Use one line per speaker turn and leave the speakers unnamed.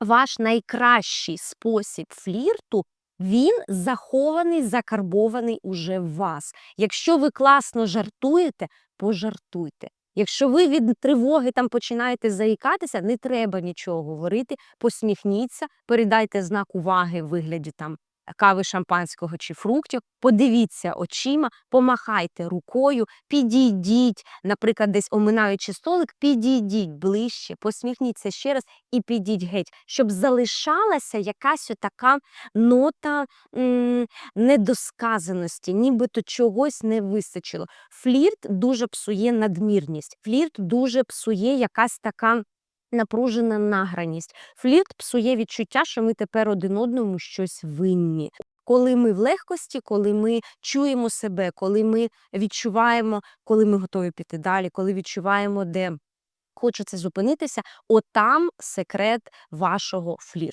ваш найкращий спосіб флірту. Він захований, закарбований уже в вас. Якщо ви класно жартуєте, пожартуйте. Якщо ви від тривоги там починаєте заїкатися, не треба нічого говорити, посміхніться, передайте знак уваги в вигляді там кави шампанського чи фруктів, подивіться очима, помахайте рукою, підійдіть, наприклад, десь оминаючи столик, підійдіть ближче, посміхніться ще раз і підіть геть, щоб залишалася якась така нота м, недосказаності, нібито чогось не вистачило. Флірт дуже псує надмірність, флірт дуже псує якась така. Напружена награність. Флірт псує відчуття, що ми тепер один одному щось винні. Коли ми в легкості, коли ми чуємо себе, коли ми відчуваємо, коли ми готові піти далі, коли відчуваємо, де хочеться зупинитися, отам секрет вашого флірту.